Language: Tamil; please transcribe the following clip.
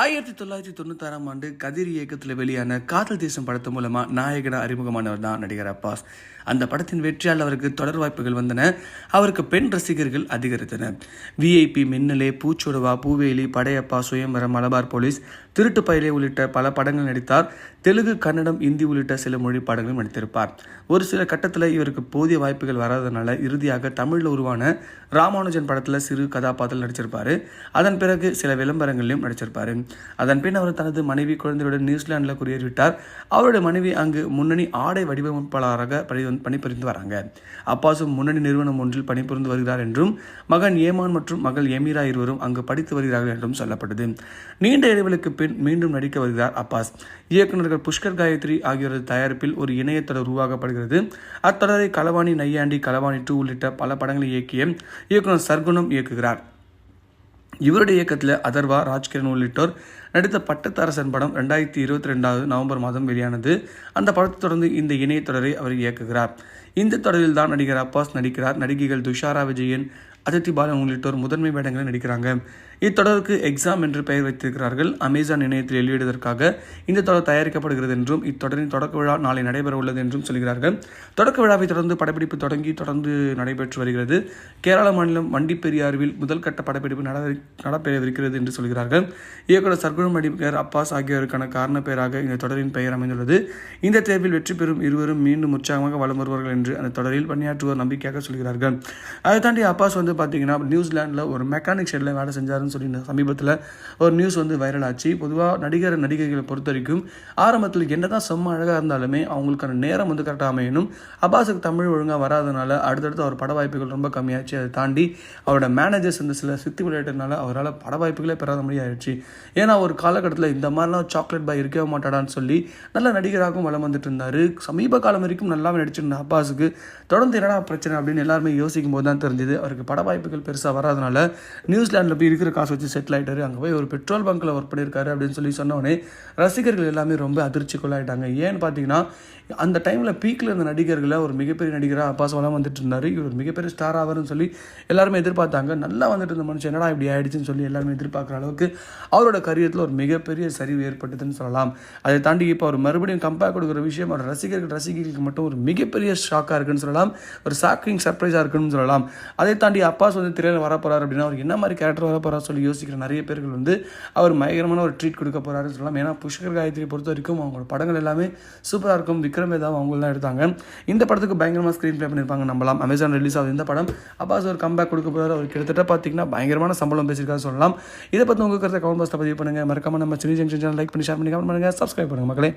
ஆயிரத்தி தொள்ளாயிரத்தி தொண்ணூத்தாறாம் ஆண்டு கதிர் இயக்கத்தில் வெளியான காதல் தேசம் படத்து மூலமா நாயகனா அறிமுகமானவர் தான் நடிகர் அப்பாஸ். அந்த படத்தின் வெற்றியால் அவருக்கு தொடர் வாய்ப்புகள் வந்தன. அவருக்கு பெண் ரசிகர்கள் அதிகரித்தன விஐபி மின்னலே பூச்சொடுவா பூவேலி படையப்பா சுயம்பரம் மலபார் போலீஸ் திருட்டு பயலே உள்ளிட்ட பல படங்கள் நடித்தார். தெலுங்கு கன்னடம் இந்தி உள்ளிட்ட சில மொழி படங்களும் நடித்திருப்பார். ஒரு சில கட்டத்தில் இவருக்கு போதிய வாய்ப்புகள் வராதனால இறுதியாக தமிழில் உருவான ராமானுஜன் படத்தில் சிறு கதாபாத்திரம் நடிச்சிருப்பார். அதன் பிறகு சில விளம்பரங்களிலும் நடிச்சிருப்பார். அதன் பின் அவர் தனது மனைவி குழந்தையுடன் நியூசிலாந்தில் குடியேறிவிட்டார். அவருடைய மனைவி அங்கு முன்னணி ஆடை வடிவமைப்பாளராக பணி பணிபுரிந்து வராங்க. அப்பாசும் முன்னணி நிறுவனம் ஒன்றில் பணிபுரிந்து வருகிறார் என்றும் மகன் ஏமான் மற்றும் மகள் எமீரா இருவரும் அங்கு படித்து வருகிறார்கள் என்றும் சொல்லப்பட்டது நீண்ட இடைவெளிக்கு பின் மீண்டும் நடிக்க வருகிறார் அப்பாஸ். இயக்குநர்கள் புஷ்கர் காயத்ரி ஆகியோரது தயாரிப்பில் ஒரு இணையத்தொடர் உருவாக்கப்படுகிறது. அத்தொடரை களவாணி நையாண்டி களவாணி டூ உள்ளிட்ட பல படங்களை இயக்கிய இயக்குனர் சர்க்குணம் இயக்குகிறார். இவருடைய இயக்கத்தில் அதர்வா ராஜ்கிரண் உள்ளிட்டோர் நடித்த பட்டத்தரசன் படம் ரெண்டாயிரத்தி இருபத்தி ரெண்டாவது நவம்பர் மாதம் வெளியானது. அந்த படத்தை தொடர்ந்து இந்த இணையத்தொடரை அவர் இயக்குகிறார். இந்த தொடரில் தான் நடிகர் அப்பாஸ் நடிக்கிறார். நடிகைகள் துஷாரா விஜயன் அதித்தி பாலன் உள்ளிட்டோர் முதன்மை வேடங்களில் நடிக்கிறாங்க. இத்தொடருக்கு எக்ஸாம் என்று பெயர் வைத்திருக்கிறார்கள். அமேசான் இணையத்தில் வெளியிடுவதற்காக இந்த தொடர் தயாரிக்கப்படுகிறது என்றும் இத்தொடரின் தொடக்க விழா நாளை நடைபெற உள்ளது என்றும் சொல்கிறார்கள். தொடக்க விழாவை தொடர்ந்து படப்பிடிப்பு தொடங்கி தொடர்ந்து நடைபெற்று வருகிறது. கேரள மாநிலம் வண்டிப்பெரியாறுவில் முதல் கட்ட படப்பிடிப்பு நட நடைபெறவிருக்கிறது என்று சொல்கிறார்கள். இயக்குனர் சர்க்குணம் நடிகர் அப்பாஸ் ஆகியோருக்கான காரண பெயராக இந்த தொடரின் பெயர் அமைந்துள்ளது. இந்த தேர்வில் வெற்றி பெறும் இருவரும் மீண்டும் உற்சாகமாக வலம் வருவார்கள் என்று அந்த தொடரில் பணியாற்றுவோர் நம்பிக்கையாக சொல்கிறார்கள். அதை தாண்டி அப்பாஸ் வந்து பார்த்தீங்கன்னா நியூசிலாண்டில் ஒரு மெக்கானிக் ஷெட்டில் வேலை செஞ்சாருன்னு சொல்லி சமீபத்தில் ஒரு நியூஸ் வந்து வைரல் ஆச்சு. பொதுவாக நடிகர் நடிகைகளை பொறுத்த வரைக்கும் ஆரம்பத்தில் என்னதான் செம்ம அழகாக இருந்தாலுமே அவங்களுக்கான நேரம் வந்து கரெக்டாக அமையணும். அப்பாஸுக்கு தமிழ் ஒழுங்காக வராதனால அடுத்தடுத்து அவர் பட வாய்ப்புகள் ரொம்ப கம்மியாச்சு. அதை தாண்டி அவரோட மேனேஜர்ஸ் இந்த சில சித்தி விளையாட்டுனால அவரால் பட வாய்ப்புகளே பெறாத மாதிரி ஆயிடுச்சு. ஏன்னா ஒரு காலகட்டத்தில் இந்த மாதிரிலாம் சாக்லேட் பாய் இருக்கவே மாட்டாடான்னு சொல்லி நல்ல நடிகராகவும் வளம் வந்துட்டு இருந்தார். சமீப காலம் வரைக்கும் நல்லாவே நடிச்சிருந்த அப்பாஸுக்கு தொடர்ந்து என்னடா பிரச்சனை அப்படின்னு எல்லாருமே யோசிக்கும் போது தான் தெரிஞ்சது. அவருக்கு பட வாய்ப்புகள் பெருசாக வராதனால நியூசிலாண்டில் போய் இருக்கிற காசு வச்சு செட்டில் ஆகிட்டாரு அங்கே போய் ஒரு பெட்ரோல் பங்க்கில் ஒர்க் பண்ணியிருக்காரு அப்படின்னு சொல்லி சொன்னோடனே ரசிகர்கள் எல்லாமே ரொம்ப அதிர்ச்சிக்குள்ளாயிட்டாங்க. ஏன்னு பார்த்தீங்கன்னா அந்த டைமில் பீக்கில் இருந்த நடிகர்களை ஒரு மிகப்பெரிய நடிகராக அப்பாஸ் வளம் வந்துட்டு இருந்தார். இவர் ஒரு மிகப்பெரிய ஸ்டார் ஆவார்னு சொல்லி எல்லாருமே எதிர்பார்த்தாங்க. நல்லா வந்துட்டு இருந்த மனுஷன் என்னடா இப்படி ஆயிடுச்சுன்னு சொல்லி எல்லாருமே எதிர்பார்க்குற அளவுக்கு அவரோட கரியத்தில் ஒரு மிகப்பெரிய சரிவு ஏற்பட்டதுன்னு சொல்லலாம். அதை தாண்டி இப்போ அவர் மறுபடியும் கம்பேர் கொடுக்குற விஷயம் அவர் ரசிகர்கள் ரசிகர்களுக்கு மட்டும் ஒரு மிகப்பெரிய ஷாக்காக இருக்குன்னு சொல்லலாம். ஒரு ஷாக்கிங் சர்ப்ரைஸாக இருக்குன்னு சொல்லலாம். அதை தாண்டி அப்பாஸ் வந்து திரையில் வரப்போறாரு அப்படின்னா அவர் என்ன மாதிரி கேரக்டர் வரப்போறாரு சொல்லி யோசிக்கிற நிறைய பேர்கள் வந்து அவர் பயங்கரமான ஒரு ட்ரீட் கொடுக்க போகிறாருன்னு சொல்லலாம். ஏன்னா புஷ்கர் காயத்ரி பொறுத்த வரைக்கும் அவங்களோட படங்கள் எல்லாமே சூப்பராக இருக்கும். விக்ரம் ஏதாவது அவங்க தான் எடுத்தாங்க. இந்த படத்துக்கு பயங்கரமாக ஸ்க்ரீன் ப்ளே பண்ணியிருப்பாங்க நம்பலாம். அமேசான் ரிலீஸ் ஆகுது இந்த படம். அப்பாஸ் ஒரு கம்பேக் கொடுக்க போகிறார் அவர் கிட்டத்தட்ட பார்த்தீங்கன்னா பயங்கரமான சம்பளம் பேசியிருக்காரு சொல்லலாம். இதை பற்றி உங்கள் கருத்தை கவுண்ட் பாக்ஸில் பதிவு பண்ணுங்கள் மறக்காமல் நம்ம சினி ஜங்ஷன் லைக் பண்ணி ஷேர் பண்ணி கமெண்ட் பண்ணுங்கள் சப்ஸ்கிரைப் பண்ணுங்கள் மக்களே.